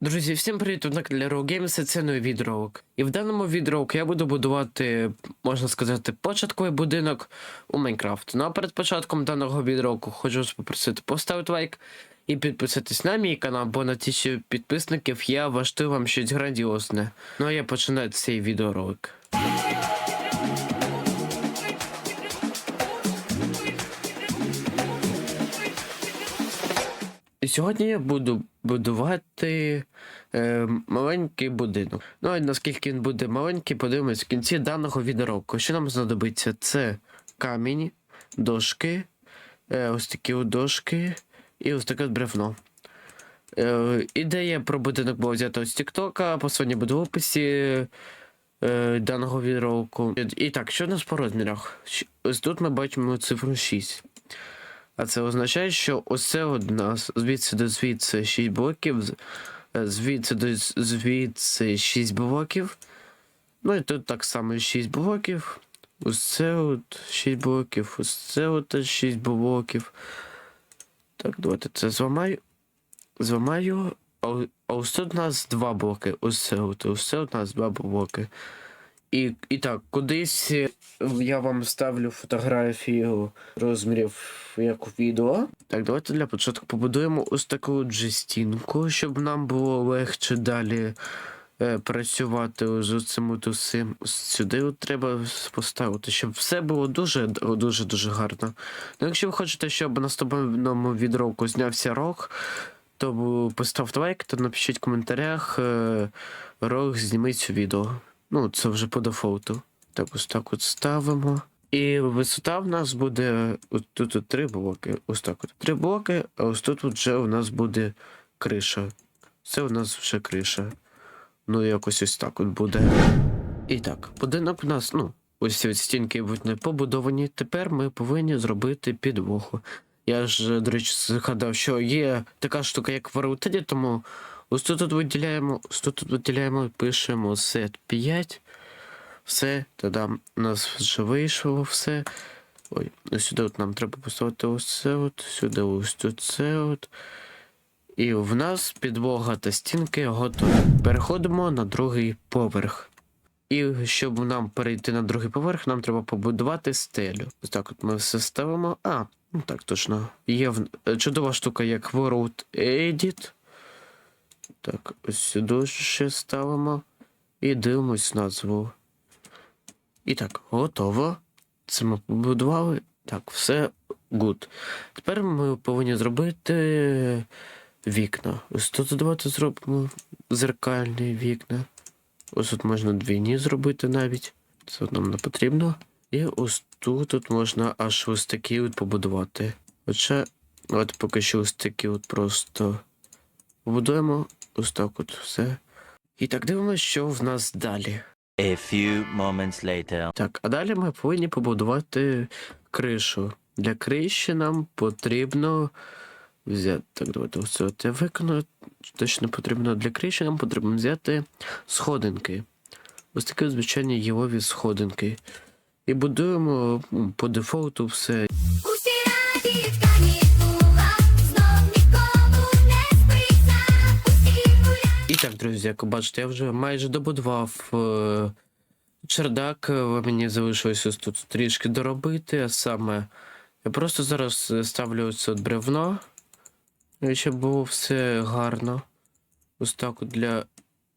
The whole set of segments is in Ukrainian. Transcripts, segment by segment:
Друзі, всім привіт! Тут на каналі Games, і це новий відеоролик. І в даному відеоролику я буду будувати, можна сказати, початковий будинок у Майнкрафт. Ну а перед початком даного відеоролику хочу вас попросити поставити лайк і підписатись на мій канал, бо на тисячу підписників я влаштую вам щось грандіозне. Ну а я починаю цей відеоролик. Сьогодні я буду будувати е, маленький будинок. Ну а наскільки він буде маленький, подивимось в кінці даного відеоролику. Що нам знадобиться? Це камінь, дошки, е, ось такі дошки і ось таке бревно. Е, ідея про будинок була взята з Тіктока, посилання буде в описі е, даного відеоролику. І так, що у нас по розмірах? Ось тут ми бачимо цифру 6. А це означає, що оце у нас звідси до звідси 6 блоків, е, звідси до звідси 6 блоків. Ну і тут так само 6 блоків. Ось це от 6 блоків, ось це от 6 блоків. Так, давайте це зламаю. Зламаю. А, ось тут у нас 2 блоки. Ось це от, ось це у нас 2 блоки. І, і так, кудись е, я вам ставлю фотографію розмірів як у відео. Так, давайте для початку побудуємо ось таку от же стінку, щоб нам було легше далі е, працювати з цим усім. Сюди от треба поставити, щоб все було дуже дуже гарно. Ну, якщо ви хочете, щоб на наступному відеоку знявся рок, то поставте лайк та напишіть в коментарях е, рок зніми цю відео. Ну, це вже по дефолту. Так, ось так от ставимо. І висота в нас буде. От тут от три блоки. Ось так от. Три блоки, а ось тут вже у нас буде криша. Це у нас вже криша. Ну, якось ось так от буде. І так, будинок у нас, ну, ось ці стінки будуть не побудовані. Тепер ми повинні зробити підлогу. Я ж, до речі, згадав, що є така штука, як в Роутеді, тому ось тут от виділяємо, ось тут от виділяємо, пишемо set 5. Все, тоді у нас вже вийшло все. Ой, ось сюди от нам треба поставити ось це от, сюди ось тут це от. І в нас підлога та стінки готові. Переходимо на другий поверх. І щоб нам перейти на другий поверх, нам треба побудувати стелю. Ось так от ми все ставимо. А, ну так точно. Є в... е, чудова штука, як World Edit. Так, ось сюди ще ставимо. І дивимось назву. І так, готово. Це ми побудували. Так, все good. Тепер ми повинні зробити вікна. Ось тут давайте зробимо зеркальні вікна. Ось тут можна двійні зробити навіть. Це нам не потрібно. І ось тут от можна аж ось такі от побудувати. Хоча, от поки що ось такі от просто побудуємо. Ось так от все. І так дивимося, що в нас далі. A few moments later. Так, а далі ми повинні побудувати кришу. Для криші нам потрібно взяти. Так, давайте ось це от. Точно потрібно для криші нам потрібно взяти сходинки. Ось такі звичайні єлові сходинки. І будуємо по дефолту все. Так, друзі, як бачите, я вже майже добудував е, чердак. е, Мені залишилось ось тут трішки доробити, а саме я просто зараз е, ставлю це от бревно, щоб було все гарно. Ось так для,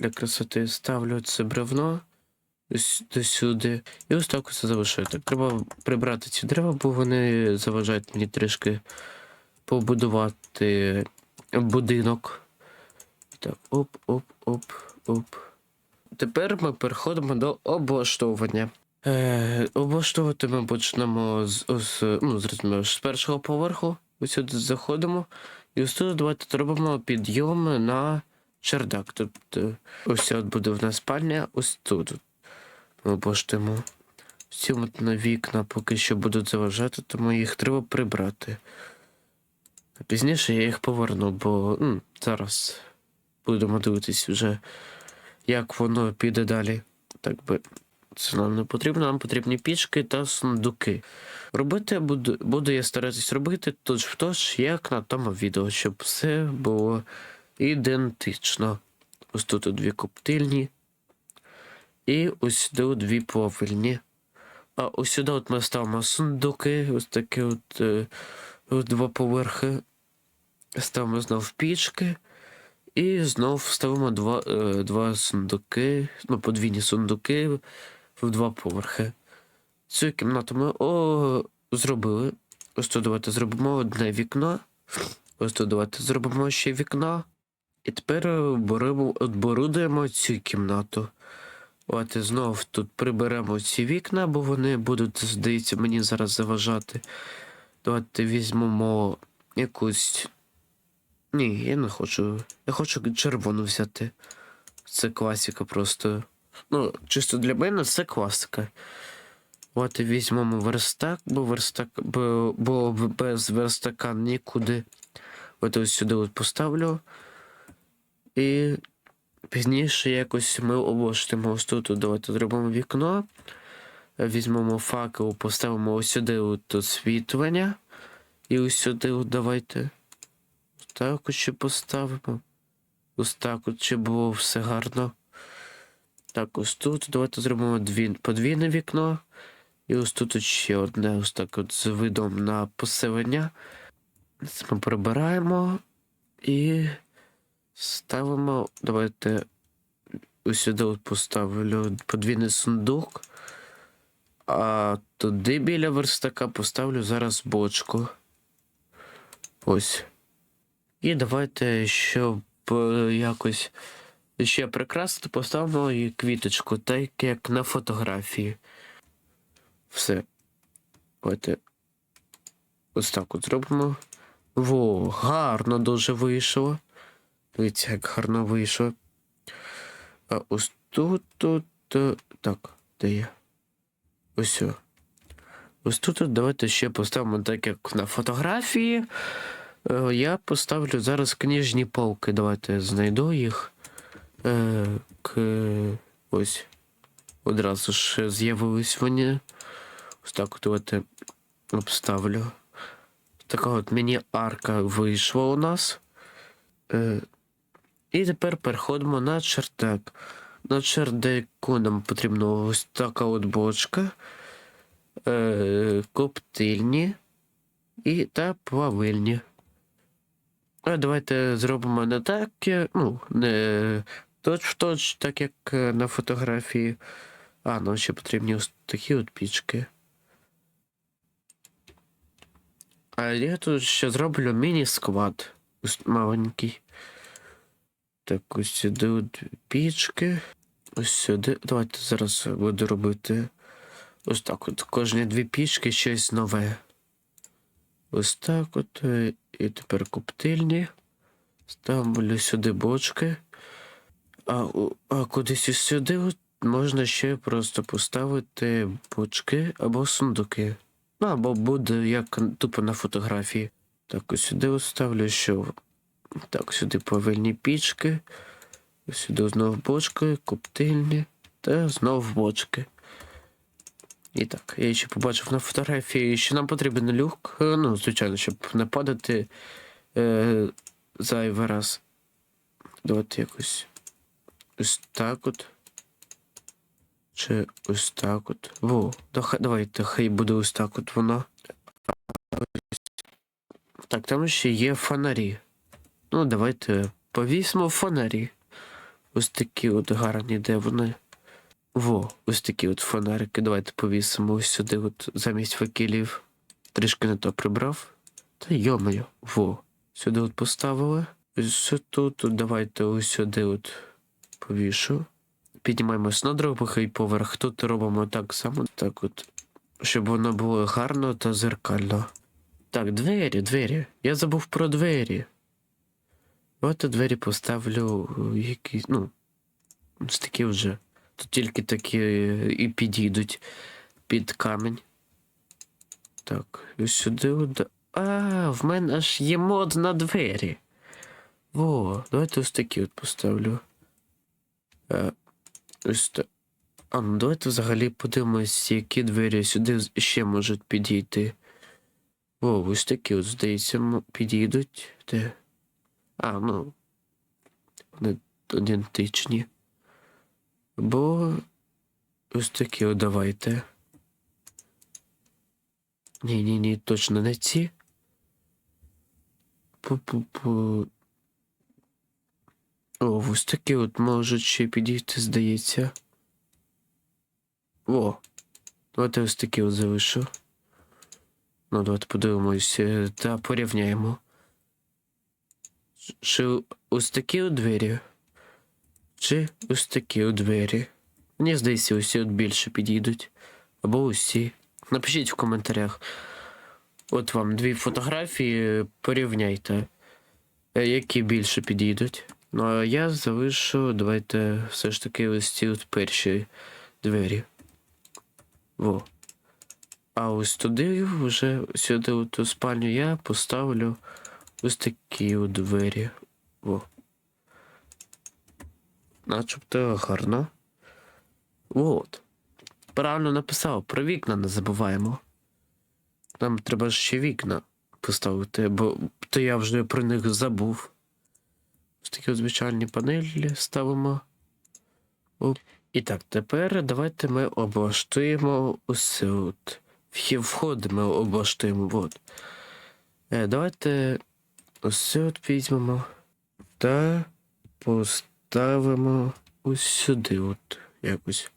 для красоти ставлю це бревно до сюди. І ось так ось залишаю. Так, треба прибрати ці дерева, бо вони заважають мені трішки побудувати будинок. Так, оп, оп, оп, оп. Тепер ми переходимо до облаштовування. Е, облаштовувати ми почнемо з, з, ну, зрозуміло, з першого поверху. Ось сюди заходимо. І ось тут давайте зробимо підйом на чердак. Тобто ось от буде в нас спальня, ось тут. Ми облаштуємо. Ці на вікна поки що будуть заважати, тому їх треба прибрати. Пізніше я їх поверну, бо м, зараз будемо дивитись вже, як воно піде далі. Так би це нам не потрібно, нам потрібні пічки та сундуки. Робити буду, буду я старатись робити тож в тож, як на тому відео, щоб все було ідентично. Ось тут дві коптильні. І ось сюди дві повільні. А ось сюди от ми ставимо сундуки, ось такі от, е, от два поверхи. Ставимо знов пічки. І знов ставимо два, е, два сундуки, ну, подвійні сундуки в два поверхи. Цю кімнату ми о, зробили. Ось тут давайте зробимо одне вікно. Ось тут давайте зробимо ще вікно. І тепер оборудуємо цю кімнату. От і знов тут приберемо ці вікна, бо вони будуть, здається, мені зараз заважати. Давайте візьмемо якусь. Ні, я не хочу. Я хочу червону взяти. Це класика просто. Ну, чисто для мене це класика. От візьмемо верстак, бо верстак, бо, бо без верстака нікуди. От ось сюди от поставлю. І пізніше якось ми облаштуємо ось тут. Давайте зробимо вікно. Візьмемо факел, поставимо ось сюди от освітлення. І ось сюди от давайте. Так ще поставимо. Ось так от ще було все гарно. Так, ось тут. Давайте зробимо дві, подвійне вікно. І ось тут ще одне, ось так от з видом на поселення. Це Ми прибираємо і ставимо. Давайте ось сюди поставлю подвійний сундук. А туди біля верстака поставлю зараз бочку. Ось. І давайте, щоб е, якось ще прикрасити, поставимо і квіточку, так як на фотографії. Все. Давайте ось так от зробимо. Во, гарно дуже вийшло. Дивіться, як гарно вийшло. А ось тут, тут. е, Так, де я? Ось. Ось тут давайте ще поставимо так, як на фотографії. Е, Я поставлю зараз книжні полки. Давайте знайду їх. Е, к... Ось. Одразу ж з'явились вони. Ось так от давайте обставлю. Така от міні-арка вийшла у нас. Е, і тепер переходимо на чердак. На чердаку нам потрібно ось така от бочка, коптильні і та плавильні. А давайте зробимо не так, ну, не точ в точ, так як е, на фотографії. А, нам ще потрібні ось такі от пічки. А я тут ще зроблю міні-склад. Маленький. Так, ось сюди от пічки. Ось сюди. Давайте зараз буду робити. Ось так от. Кожні дві пічки щось нове. Ось так от. е, І тепер коптильні. Ставлю сюди бочки. А, а кудись ось сюди от можна ще просто поставити бочки або сундуки. Ну, або буде як тупо на фотографії. Так, ось сюди ставлю, що. Так, сюди повільні пічки. Сюди знов бочки, коптильні та знов бочки. І так, я ще побачив на фотографії, що нам потрібен люк. Е, Ну, звичайно, щоб не падати е, зайвий раз. Давайте якось ось так от. Чи ось так от. Во, да, давайте, хай буде ось так от воно. Так, там ще є фонарі. Ну, давайте повісимо фонарі. Ось такі от гарні, де вони. Во, ось такі от фонарики. Давайте повісимо ось сюди, от замість факелів. Трішки не то прибрав. Та йомаю, во. Сюди от поставили. Ось тут, давайте ось сюди от повішу. Піднімаємось на другий поверх. Тут робимо так само, так от, щоб воно було гарно та зеркально. Так, двері, двері. Я забув про двері. От двері поставлю е, якісь, ну, ось такі вже. Тут тільки такі е, і підійдуть під камінь. Так, і сюди. А, в мене аж є мод на двері. Во, давайте ось такі от поставлю. Е, ось та... А, ну давайте взагалі подивимось, які двері сюди ще можуть підійти. О, ось такі от, здається, підійдуть. Де? А, ну. Вони ідентичні. Бо ось такі от давайте. Ні, ні, точно не ці. Пу-пу-пу. О, ось такі от можуть ще підійти, здається. О, давайте ось такі от залишу. Ну, давайте подивимось е, та порівняємо. Чи ось такі у двері? Чи ось такі у двері? Мені здається, усі от більше підійдуть. Або усі. Напишіть в коментарях. От вам дві фотографії, порівняйте, е, які більше підійдуть. Ну а я залишу, давайте все ж таки ось ці от перші двері. Во. А ось туди вже сюди у ту спальню я поставлю ось такі от двері. Во. Начебто гарно. От. Правильно написав, про вікна не забуваємо. Нам треба ще вікна поставити, бо то я вже про них забув. Ось такі звичайні панелі ставимо. Оп. І так, тепер давайте ми облаштуємо усе от. Входи ми облаштуємо. От. Е, давайте ось от візьмемо та поставимо ось сюди, от якось.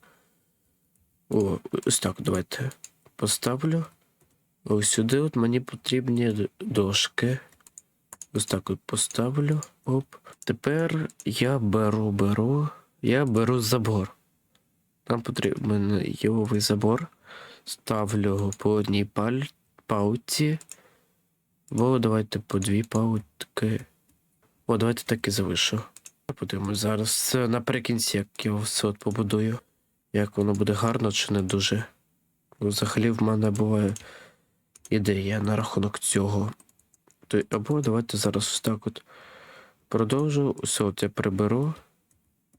О, ось так давайте поставлю. Ось сюди от мені потрібні дошки. Ось так от поставлю. Оп. Тепер я беру, беру. Я беру забор. Нам потрібен йовий забор. Ставлю по одній паль... палці. Бо давайте по дві палки. О, давайте так і залишу. Подивимось зараз наприкінці, як я все от побудую. Як воно буде гарно чи не дуже. Бо Взагалі в мене була ідея на рахунок цього. То, або давайте зараз ось так от продовжу. Все от я приберу.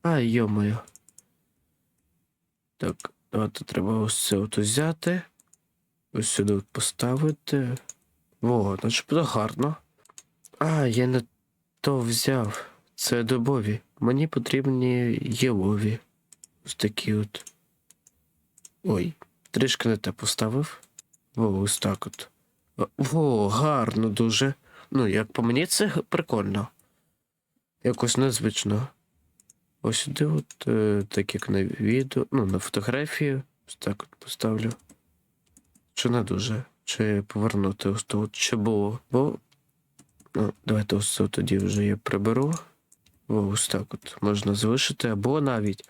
А, йомаю. Так, давайте треба ось це от взяти. Ось сюди от поставити. Во, значить буде гарно. А, я не то взяв. Це дубові. Мені потрібні єлові. Ось такі от. Ой, трішки не те поставив. Во, ось так от. Во, гарно дуже. Ну, як по мені, це прикольно. Якось незвично. Ось сюди, от, е, так як на відео, ну, на фотографії. Ось так от поставлю. Чи не дуже? Чи повернути ось тут, чи було? Бо. Ну, давайте ось це тоді вже я приберу. Ось так от можна залишити, або навіть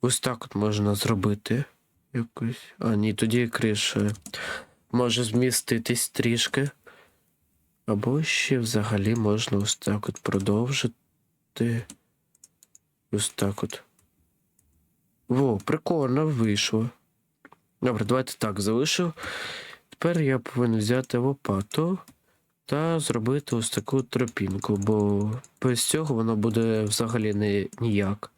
ось так от можна зробити. Якось. А, ні, тоді криша може зміститись трішки. Або ще взагалі можна ось так от продовжити. Ось так от. Во, прикольно вийшло. Добре, давайте так залишу. Тепер я повинен взяти лопату та зробити ось таку тропінку, бо без цього воно буде взагалі не ніяк.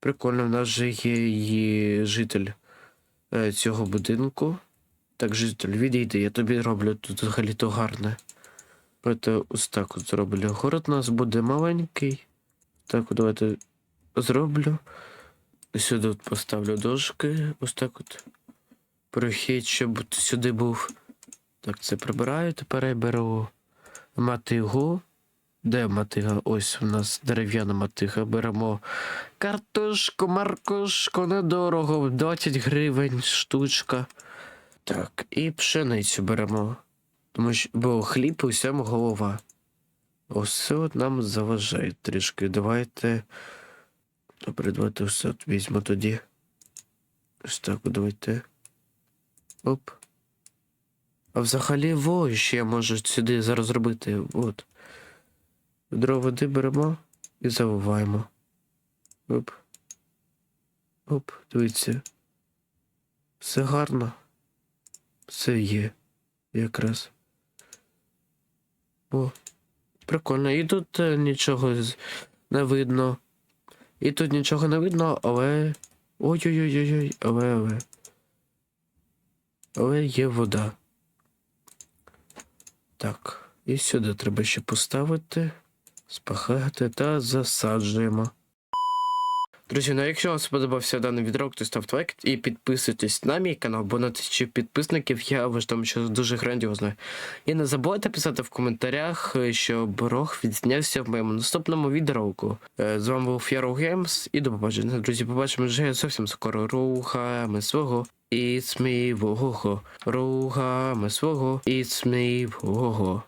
Прикольно, в нас же є її житель е, цього будинку. Так, житель, відійди, я тобі роблю тут взагалі то гарне. Давайте ось так от зроблю. Город у нас буде маленький. Так, давайте зроблю. Сюди от поставлю дошки. Ось так от. Прохід, щоб сюди був. Так, це прибираю. Тепер я беру матигу. Де матига? Ось у нас дерев'яна матига. Беремо картошку, маркошку, недорого, 20 гривень штучка. Так, і пшеницю беремо. Тому що, бо хліб усьому голова. От нам заважає трішки. Давайте. Добре, давайте все візьму тоді. Ось так, давайте. Оп. А взагалі во ще я можу сюди зараз зробити. От. Відро води беремо і заливаємо. Оп. Оп, дивіться. Все гарно. Все є. Якраз. О, прикольно. І тут е, нічого не видно. І тут нічого не видно, але. Ой-ой-ой-ой, але, але. Але є вода. Так, і сюди треба ще поставити. спахати та засаджуємо. Друзі, ну якщо вам сподобався даний відрок, то ставте лайк і підписуйтесь на мій канал, бо на тисячі підписників я вважаю, що дуже грандіозно. І не забувайте писати в коментарях, щоб Рог відзнявся в моєму наступному відеоуроку. Е, З вами був Яру Геймс і до побачення. Друзі, побачимо вже зовсім скоро. Рухами свого. It's me, вого. Рухами свого. It's me, вого.